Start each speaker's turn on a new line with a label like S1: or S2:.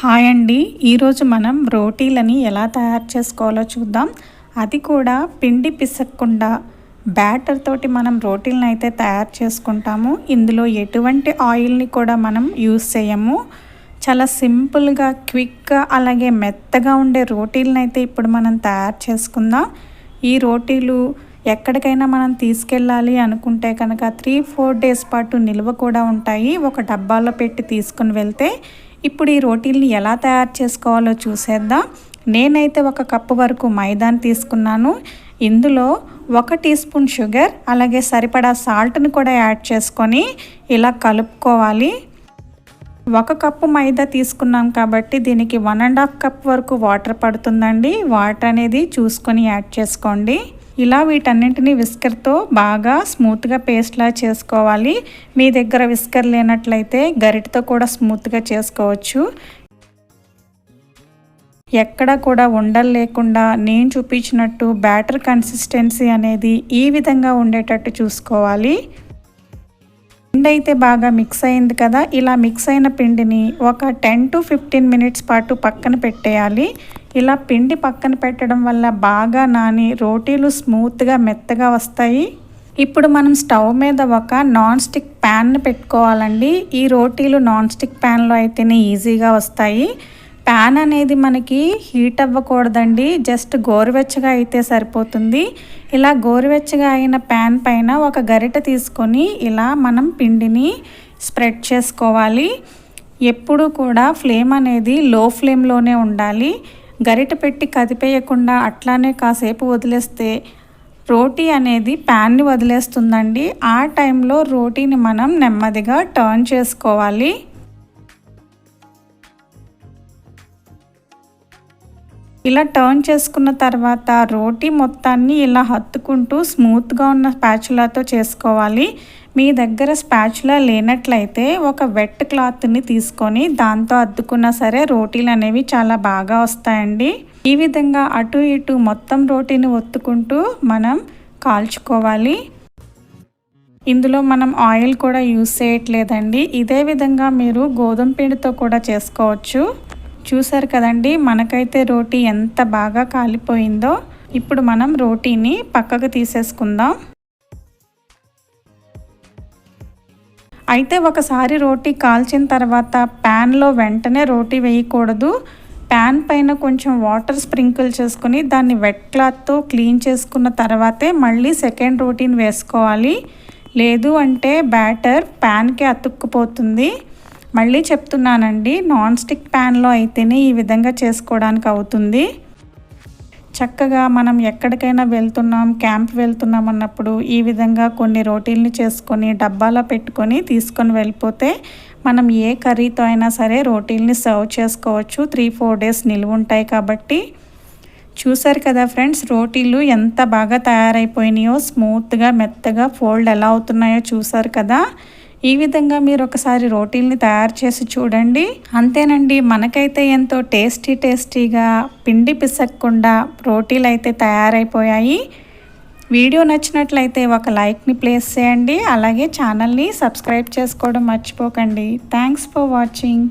S1: Hi అండి. ఈరోజు మనం రోటీలని ఎలా తయారు చేసుకోవాలో చూద్దాం. అది కూడా పిండి పిసక్కుండా బ్యాటర్ తోటి మనం రోటీలను అయితే తయారు చేసుకుంటాము. ఇందులో ఎటువంటి ఆయిల్ని కూడా మనం యూస్ చేయము. చాలా సింపుల్గా క్విక్గా అలాగే మెత్తగా ఉండే రోటీలను అయితే ఇప్పుడు మనం తయారు చేసుకుందాం. ఈ రోటీలు ఎక్కడికైనా మనం తీసుకెళ్ళాలి అనుకుంటే కనుక త్రీ ఫోర్ డేస్ పాటు నిల్వ కూడా ఉంటాయి. ఒక డబ్బాలో పెట్టి తీసుకుని వెళ్తే ఇప్పుడు ఈ రోటీల్ని ఎలా తయారు చేసుకోవాలో చూసేద్దాం. నేనైతే ఒక కప్పు వరకు మైదాని తీసుకున్నాను. ఇందులో ఒక టీ స్పూన్ షుగర్ అలాగే సరిపడా సాల్ట్ని కూడా యాడ్ చేసుకొని ఇలా కలుపుకోవాలి. ఒక కప్పు మైదా తీసుకున్నాం కాబట్టి దీనికి వన్ అండ్ హాఫ్ కప్ వరకు వాటర్ పడుతుందండి. వాటర్ అనేది చూసుకొని యాడ్ చేసుకోండి. ఇలా వీటన్నింటినీ విస్కర్తో బాగా స్మూత్గా పేస్ట్లా చేసుకోవాలి. మీ దగ్గర విస్కర్ లేనట్లయితే గరిటతో కూడా స్మూత్గా చేసుకోవచ్చు. ఎక్కడ కూడా ఉండలు లేకుండా నేను చూపించినట్టు బ్యాటర్ కన్సిస్టెన్సీ అనేది ఈ విధంగా ఉండేటట్టు చూసుకోవాలి. పిండి అయితే బాగా మిక్స్ అయింది కదా ఇలా మిక్స్ అయిన పిండిని ఒక టెన్ టు ఫిఫ్టీన్ మినిట్స్ పాటు పక్కన పెట్టేయాలి. ఇలా పిండి పక్కన పెట్టడం వల్ల బాగా నాని రోటీలు స్మూత్గా మెత్తగా వస్తాయి. ఇప్పుడు మనం స్టవ్ మీద ఒక నాన్ స్టిక్ ప్యాన్ని పెట్టుకోవాలండి. ఈ రోటీలు నాన్ స్టిక్ ప్యాన్లో అయితేనే ఈజీగా వస్తాయి. ప్యాన్ అనేది మనకి హీట్ అవ్వకూడదండి. జస్ట్ గోరువెచ్చగా అయితే సరిపోతుంది. ఇలా గోరువెచ్చగా అయిన ప్యాన్ పైన ఒక గరిట తీసుకొని ఇలా మనం పిండిని స్ప్రెడ్ చేసుకోవాలి. ఎప్పుడు కూడా ఫ్లేమ్ అనేది లో ఫ్లేమ్లోనే ఉండాలి. గరిట పెట్టి కదిపేయకుండా అట్లానే కాసేపు వదిలేస్తే రోటీ అనేది ప్యాన్ని వదిలేస్తుందండి. ఆ టైంలో రోటీని మనం నెమ్మదిగా టర్న్ చేసుకోవాలి. ఇలా టర్న్ చేసుకున్న తర్వాత రోటీ మొత్తాన్ని ఇలా హత్తుకుంటూ స్మూత్గా ఉన్న స్పాచులాతో చేసుకోవాలి. మీ దగ్గర స్పాచులా లేనట్లయితే ఒక వెట్ క్లాత్ని తీసుకొని దాంతో అద్దుకున్నా సరే రోటీలు అనేవి చాలా బాగా వస్తాయండి. ఈ విధంగా అటు ఇటు మొత్తం రోటీని ఒత్తుకుంటూ మనం కాల్చుకోవాలి. ఇందులో మనం ఆయిల్ కూడా యూస్ చేయట్లేదండి. ఇదే విధంగా మీరు గోధుమ పిండితో కూడా చేసుకోవచ్చు. చూసారు కదండి మనకైతే రోటీ ఎంత బాగా కాలిపోయిందో ఇప్పుడు మనం రోటీని పక్కకు తీసేసుకుందాం. అయితే ఒకసారి రోటీ కాల్చిన తర్వాత ప్యాన్లో వెంటనే రోటీ వేయకూడదు. ప్యాన్ పైన కొంచెం వాటర్ స్ప్రింకిల్ చేసుకుని దాన్ని వెట్ క్లాత్తో క్లీన్ చేసుకున్న తర్వాతే మళ్ళీ సెకండ్ రోటీని వేసుకోవాలి. లేదు అంటే బ్యాటర్ ప్యాన్కి అతుక్కుపోతుంది. మళ్ళీ చెప్తున్నానండి నాన్ స్టిక్ ప్యాన్లో అయితేనే ఈ విధంగా చేసుకోవడానికి అవుతుంది. చక్కగా మనం ఎక్కడికైనా వెళ్తున్నాం క్యాంప్ వెళ్తున్నాం అన్నప్పుడు ఈ విధంగా కొన్ని రోటీల్ని చేసుకొని డబ్బాలో పెట్టుకొని తీసుకొని వెళ్ళిపోతే మనం ఏ కర్రీతో అయినా సరే రోటీల్ని సర్వ్ చేసుకోవచ్చు. త్రీ ఫోర్ డేస్ నిల్వ ఉంటాయి కాబట్టి. చూసారు కదా ఫ్రెండ్స్ రోటీలు ఎంత బాగా తయారైపోయినాయో స్మూత్గా మెత్తగా ఫోల్డ్ ఎలా అవుతున్నాయో చూసారు కదా. ఈ విధంగా మీరు ఒకసారి రోటీల్ని తయారు చేసి చూడండి. అంతేనండి మనకైతే ఎంతో టేస్టీ టేస్టీగా పిండి పిసక్కుండా రోటీలు అయితే తయారైపోయాయి. వీడియో నచ్చినట్లయితే ఒక లైక్ని ప్లేస్ చేయండి. అలాగే ఛానల్ని సబ్స్క్రైబ్ చేసుకోవడం మర్చిపోకండి. Thanks for watching.